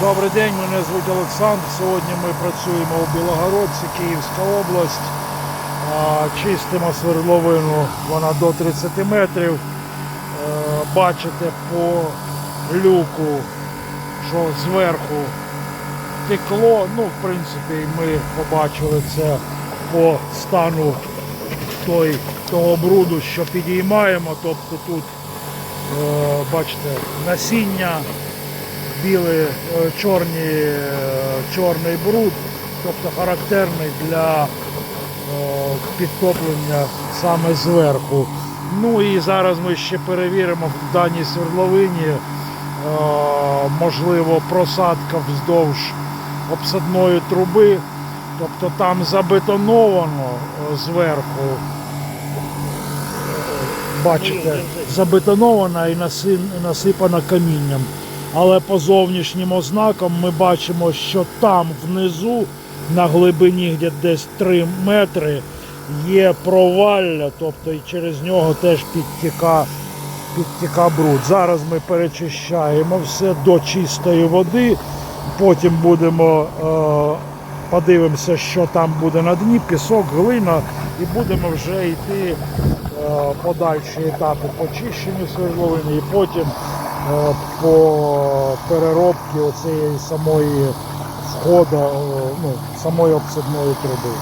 Добрий день, мене звуть Олександр. Сьогодні ми працюємо у Білогородці, Київська область. Чистимо свердловину, вона до 30 метрів. Е, Бачите по люку, що зверху текло. Ну, в принципі, ми побачили це по стану той, того бруду, що підіймаємо. Тобто тут, е, бачите, насіння білий, е, чорні, е, чорний бруд, тобто характерний для е, підтоплення саме зверху. Ну і зараз ми ще перевіримо в даній свердловині, можливо, просадка вздовж обсадної труби, тобто там забетоновано зверху. Бачите, забетонована і наси- насипана камінням. Але по зовнішнім ознакам ми бачимо, що там внизу, на глибині де десь 3 метри, є провалля, тобто і через нього теж підтіка, підтіка бруд. Зараз ми перечищаємо все до чистої води, потім будемо е, подивимося, що там буде на дні, пісок, глина, і будемо вже йти е, подальші етапи по чищенню свердловини. І потім по переробці оцієї самої входу, е, ну, самої обсадної труби.